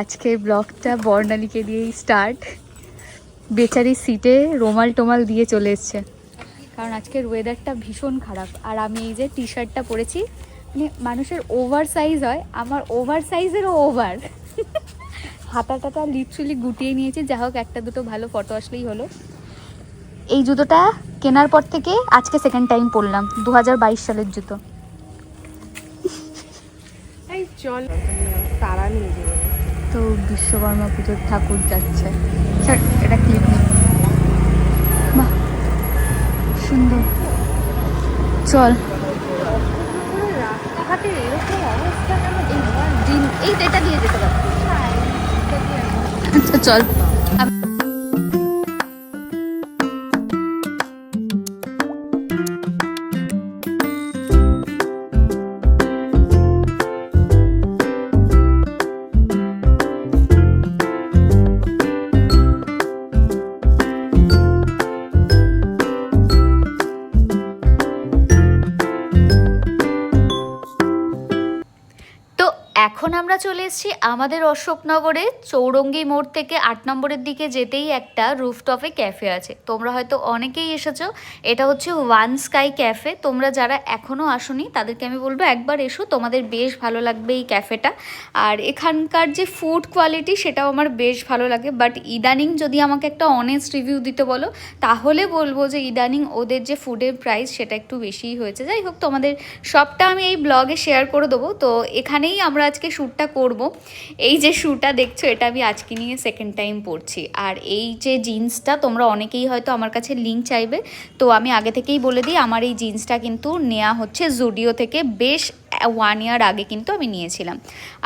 আজকের ব্লগটা বর্ণালীকে দিয়েই স্টার্ট বেচারি সিটে রোমাল টোমাল দিয়ে চলে এসছে। কারণ আজকের ওয়েদারটা ভীষণ খারাপ। আর আমি এই যে টি শার্টটা পরেছি মানে মানুষের ওভার সাইজ হয় আমার ওভার সাইজেরও ওভার হাতাটাটা লিটারালি গুটিয়ে নিয়েছি যা হোক একটা দুটো ভালো ফটো আসলেই হলো। এই জুতোটা কেনার পর থেকে আজকে সেকেন্ড টাইম পরলাম দু হাজার বাইশ সালের জুতো। চল। তো বিশ্বকর্মা পুজোর ঠাকুর যাচ্ছে। স্যার এটা ক্লিপ নেই বাহ সুন্দর। চল। রাস্তাঘাটে এরকম অবস্থা এই এটা দিয়ে যেতে পারব। আচ্ছা চল। চলে এসেছি আমাদের অশোকনগরে। চৌরঙ্গি মোড় থেকে আট নম্বরের দিকে যেতেই একটা রুফটপে ক্যাফে আছে। তোমরা হয়তো অনেকেই এসেছ। এটা হচ্ছে ওয়ান স্কাই ক্যাফে। তোমরা যারা এখনও আসোনি, তাদেরকে আমি বলব একবার এসো। তোমাদের বেশ ভালো লাগবে এই ক্যাফেটা। আর এখানকার যে ফুড কোয়ালিটি, সেটাও আমার বেশ ভালো লাগে। বাট ইদানিং যদি আমাকে একটা অনেস্ট রিভিউ দিতে বলো, তাহলে বলব যে ইদানিং ওদের যে ফুডের প্রাইস সেটা একটু বেশিই হয়েছে। যাই হোক, তোমাদের সবটা আমি এই ব্লগে শেয়ার করে দেবো। তো এখানেই আমরা আজকে শ্যুটটা করব এই যে শ্যুটা দেখছ, এটা আমি আজকে নিয়ে সেকেন্ড টাইম পরছি। আর এই যে জিন্সটা, তোমরা অনেকেই হয়তো আমার কাছে লিঙ্ক চাইবে। তো আমি আগে থেকেই বলে দিই, আমার এই জিন্সটা কিন্তু নেওয়া হচ্ছে জুডিও থেকে। বেশ ওয়ান ইয়ার আগে কিন্তু আমি নিয়েছিলাম।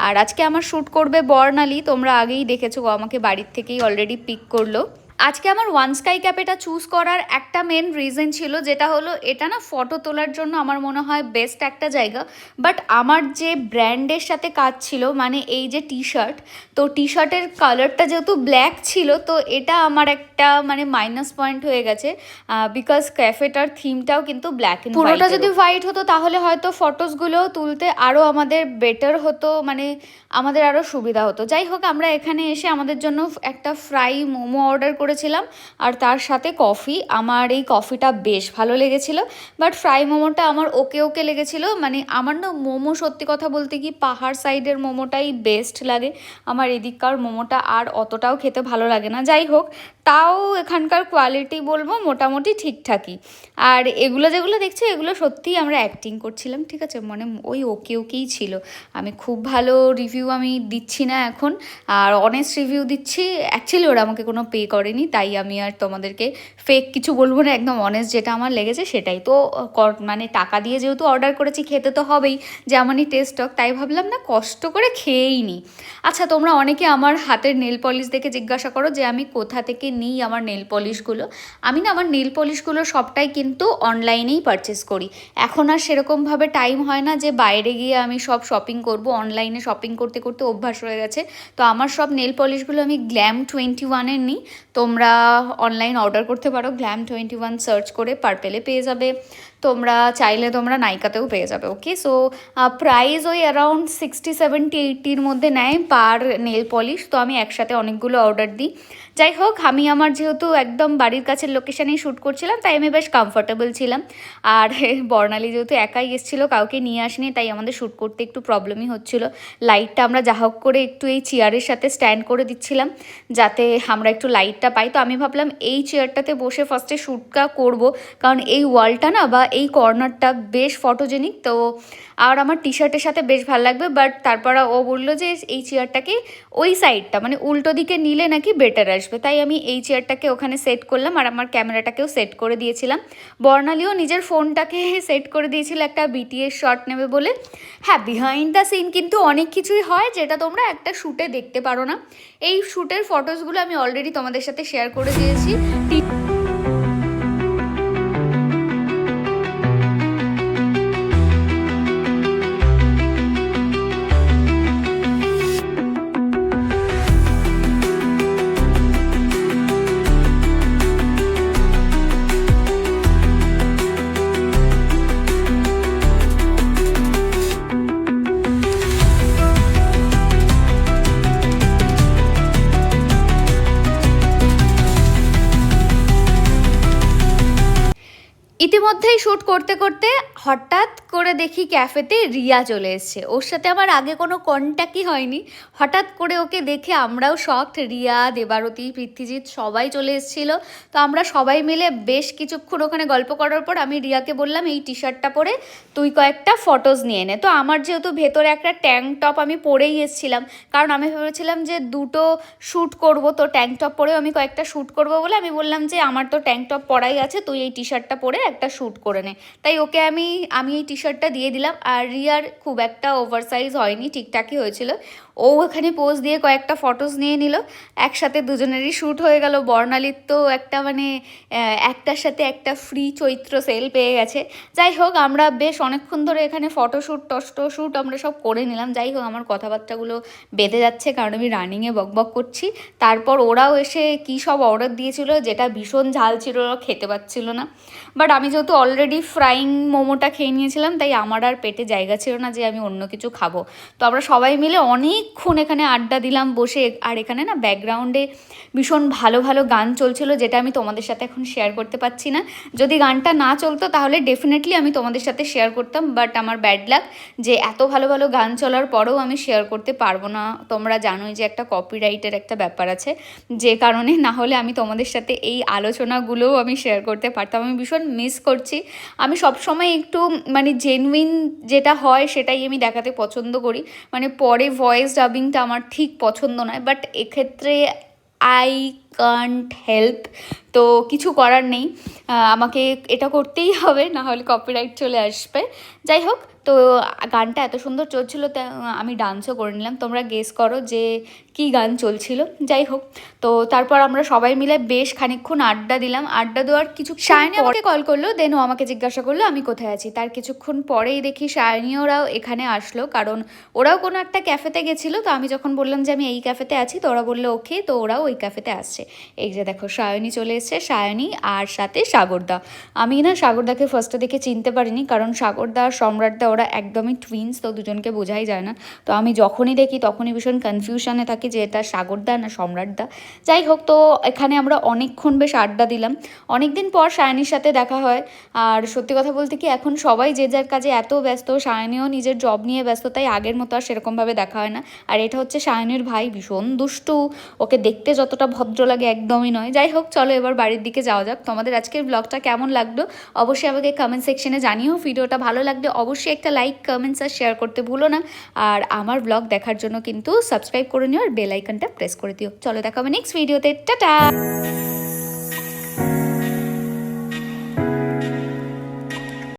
আর আজকে আমার শ্যুট করবে বর্ণালী, তোমরা আগেই দেখেছ আমাকে বাড়ির থেকেই অলরেডি পিক করল। আজকে আমার ওয়ান স্কাই ক্যাপেটা চুজ করার একটা মেন রিজন ছিল যেটা হলো এটা না ফটো তোলার জন্য আমার মনে হয় বেস্ট একটা জায়গা। বাট আমার যে ব্র্যান্ডের সাথে কাজ ছিল মানে এই যে টি শার্ট তো টি শার্টের কালারটা যেহেতু ব্ল্যাক ছিল তো এটা আমার একটা মানে মাইনাস পয়েন্ট হয়ে গেছে বিকজ ক্যাফেটার থিমটাও কিন্তু ব্ল্যাক পুরোটা যদি হোয়াইট হতো তাহলে হয়তো ফটোসগুলোও তুলতে আরও আমাদের বেটার হতো মানে আমাদের আরও সুবিধা হতো। যাই হোক আমরা এখানে এসে আমাদের জন্য একটা ফ্রাই মোমো অর্ডার করেছিলাম। আর তার সাথে কফি। আমার এই কফিটা বেশ ভালো লেগেছিল। বাট ফ্রাই মোমোটা আমার ওকে ওকে লেগেছিল। মানে আমার না মোমো সত্যি কথা বলতে কি পাহাড় সাইডের মোমোটাই বেস্ট লাগে। আমার এদিককার মোমোটা আর অতটাও খেতে ভালো লাগে না। যাই হোক, তাও এখানকার কোয়ালিটি বলব মোটামুটি ঠিকঠাকই। আর এগুলো যেগুলো দেখছি, এগুলো সত্যিই আমরা অ্যাক্টিং করছিলাম, ঠিক আছে? মানে ওই ওকে ওকেই ছিল। আমি খুব ভালো রিভিউ আমি দিচ্ছি না এখন। আর অনেস্ট রিভিউ দিচ্ছি। অ্যাকচুয়ালি ওরা আমাকে কোনো পে করেনি, তাই আমি আর তোমাদেরকে ফেক কিছু বলব না, একদম অনেস্ট যেটা আমার লেগেছে সেটাই। তো মানে টাকা দিয়ে যেহেতু অর্ডার করেছি, খেতে তো হবেই যেমনই টেস্ট হোক তাই ভাবলাম না কষ্ট করে খেয়েই নিই আচ্ছা তোমরা অনেকে আমার হাতের নেল পলিশ দেখে জিজ্ঞাসা করো যে আমি কোথা থেকে নিই আমার নেল পলিশগুলো আমি না আমার নেল পলিশগুলো সবটাই কিন্তু অনলাইনেই পারচেস করি। এখন আর সেরকমভাবে টাইম হয় না যে বাইরে গিয়ে আমি সব শপিং করব অনলাইনে শপিং করতে করতে অভ্যাস হয়ে গেছে। তো আমার সব নেল পলিশগুলো আমি গ্ল্যাম টোয়েন্টি ওয়ানের নিই। তোমরা অনলাইন অর্ডার করতে পারো গ্ল্যাম টোয়েন্টি ওয়ান সার্চ করে পার্পেলে পেয়ে যাবে। তোমরা চাইলে তোমরা নাইকাতেও পেয়ে যাবে ওকে সো প্রাইস ওই অ্যারাউন্ড সিক্সটি সেভেন্টি এইটির মধ্যে নেয় পার নেল পলিশ তো আমি একসাথে অনেকগুলো অর্ডার দিই। যাই হোক, আমি আমার যেহেতু একদম বাড়ির কাছের লোকেশানেই শ্যুট করছিলাম, তাই আমি বেশ কমফোর্টেবল ছিলাম। আর বর্ণালী যেহেতু একাই এসেছিল, কাউকে নিয়ে আসেনি, তাই আমাদের শ্যুট করতে একটু প্রবলেমই হচ্ছিল। লাইটটা আমরা যা হোক করে একটু এই চেয়ারের সাথে স্ট্যান্ড করে দিচ্ছিলাম, যাতে আমরা একটু লাইটটা পাই। তো আমি ভাবলাম, এই চেয়ারটাতে বসে ফার্স্টে শ্যুটটা করব। কারণ এই ওয়ালটা না বা এই কর্নারটা বেশ ফটোজেনিক তো আর আমার টি শার্টের সাথে বেশ ভালো লাগবে বাট তারপর ও বলল যে এই চেয়ারটাকে ওই সাইডটা মানে উল্টো দিকে নিলে নাকি বেটার আসবে। তাই আমি এই চেয়ারটাকে ওখানে সেট করলাম আর আমার ক্যামেরাটাকেও সেট করে দিয়েছিলাম। বর্ণালীও নিজের ফোনটাকে সেট করে দিয়েছিল একটা বিটিএস শট নেবে বলে। হ্যাঁ বিহাইন্ড দ্য সিন কিন্তু অনেক কিছুই হয় যেটা তোমরা একটা শ্যুটে দেখতে পারো না। এই শ্যুটের ফটোসগুলো আমি অলরেডি তোমাদের সাথে শেয়ার করে দিয়েছি। মধ্যেই শ্যুট করতে করতে হঠাৎ করে দেখি ক্যাফেতে রিয়া চলে এসছে। ওর সাথে আমার আগে কোনো কন্ট্যাক্টই হয়নি। হঠাৎ করে ওকে দেখে আমরাও শখড রিয়া, দেবারতী পৃথ্বীজিৎ সবাই চলে এসেছিল। তো আমরা সবাই মিলে বেশ কিছুক্ষণ ওখানে গল্প করার পর আমি রিয়াকে বললাম, এই টি শার্টটা পরে তুই কয়েকটা ফটোজ নিয়ে নে। তো আমার যেহেতু ভেতরে একটা ট্যাঙ্ক টপ আমি পরেই এসেছিলাম, কারণ আমি ভেবেছিলাম যে দুটো শ্যুট করব, তো ট্যাঙ্ক টপ পরেও আমি কয়েকটা শ্যুট করব বলে আমি বললাম যে, আমার তো ট্যাঙ্ক টপ পরাই আছে, তুই এই টি শার্টটা পরে একটা শ্যুট করে নে। তাই ওকে আমি আমি এই টি শার্টটা দিয়ে দিলাম আর রিয়ার খুব একটা ওভার সাইজ হয়নি, ঠিকঠাকই হয়েছিল। ও ওখানে পোজ দিয়ে কয়েকটা ফটোস নিয়ে নিল, একসাথে দুজনেরই শ্যুট হয়ে গেল। বর্ণালীর তো একটা মানে একটার সাথে একটা ফ্রি চৈত্র সেল পেয়ে গেছে। যাই হোক, আমরা বেশ অনেকক্ষণ ধরে এখানে ফটোশ্যুট টস্টোশ্যুট আমরা সব করে নিলাম। যাই হোক, আমার কথাবার্তাগুলো বেঁধে যাচ্ছে কারণ আমি রানিংয়ে বকবক করছি। তারপর ওরাও এসে কী সব অর্ডার দিয়েছিল, যেটা ভীষণ ঝাল ছিল খেতে পাচ্ছিল না। বাট আমি যেহেতু অলরেডি ফ্রাইং মোমোটা খেয়ে নিয়েছিলাম, তাই আমার আর পেটে জায়গা ছিল না যে আমি অন্য কিছু খাব। তো আমরা সবাই মিলে অনেকক্ষণ এখানে আড্ডা দিলাম বসে, আর এখানে না ব্যাকগ্রাউন্ডে ভীষণ ভালো ভালো গান চলছিল যেটা আমি তোমাদের সাথে এখন শেয়ার করতে পারছি না। যদি গানটা না চলতো তাহলে ডেফিনেটলি আমি তোমাদের সাথে শেয়ার করতাম বাট আমার ব্যাড লাক যে এত ভালো ভালো গান চলার পরেও আমি শেয়ার করতে পারব না। তোমরা জানোই যে একটা কপিরাইটের একটা ব্যাপার আছে, যে কারণে না হলে আমি তোমাদের সাথে এই আলোচনাগুলোও আমি শেয়ার করতে পারতাম। আমি ভীষণ মিস করছি আমি সবসময় একটু মানে জেনুইন যেটা হয় সেটাই আমি দেখাতে পছন্দ করি। মানে পরে ভয়েস ডাবিংটা আমার ঠিক পছন্দ নয় বাট এক্ষেত্রে আই কান্ট হেল্প তো কিছু করার নেই। আমাকে এটা করতেই হবে না হলে কপিরাইট চলে আসবে। যাই হোক তো গানটা এত সুন্দর চলছিল তা আমি ডান্সও করে নিলাম। তোমরা গেস করো যে কি গান চলছিল। যাই হোক তো তারপর আমরা সবাই মিলে বেশ খানিকক্ষণ আড্ডা দিলাম। আড্ডা দেওয়ার কিছু সায়নী আমাকে কল করল দেন ও আমাকে জিজ্ঞাসা করল আমি কোথায় আছি? তার কিছুক্ষণ পরেই দেখি সায়নী ওরাও এখানে আসলো। কারণ ওরাও কোনো একটা ক্যাফেতে গেছিল তো আমি যখন বললাম যে আমি এই ক্যাফেতে আছি তো ওরা বলল ওকে তো ওরাও ওই ক্যাফেতে আসছে। এই যে দেখো সায়নী চলে এসছে সায়নী আর সাথে সাগরদা। আমি না সাগরদাকে ফার্স্টে দেখে চিনতে পারিনি কারণ সাগরদা আর সম্রাটদা ওরা একদমই টুইন্স তো দুজনকে বোঝাই যায় না। তো আমি যখনই দেখি, তখনই ভীষণ কনফিউশনে থাকি যে এটা সাগরদা না সম্রাটদা যাই হোক, তো এখানে আমরা অনেকক্ষণ বেশ আড্ডা দিলাম। অনেক দিন পর সায়নীর সাথে দেখা হয়। আর সত্যি কথা বলতে কি, এখন সবাই যে যার কাজে এত ব্যস্ত, সায়নীও নিজের জব নিয়ে ব্যস্ত, তাই আগের মতো আর সেরকমভাবে দেখা হয় না। আর এটা হচ্ছে সায়নীর ভাই, ভীষণ দুষ্টু। ওকে দেখতে যতটা ভদ্র লাগে একদমই নয়। যাই হোক, চলো এবার বাড়ির দিকে যাওয়া যাক। তোমাদের আজকের ব্লগটা কেমন লাগল? অবশ্যই আমাকে কমেন্ট সেকশনে জানিও। ভিডিওটা ভালো লাগলে অবশ্যই একটা লাইক কমেন্টস আর শেয়ার করতে ভুলো না। আর আমার ব্লগ দেখার জন্য কিন্তু সাবস্ক্রাইব করে নিও আর বেল আইকনটা প্রেস করে দিও। চলো দেখা হবে নেক্সট ভিডিওতে টাটা!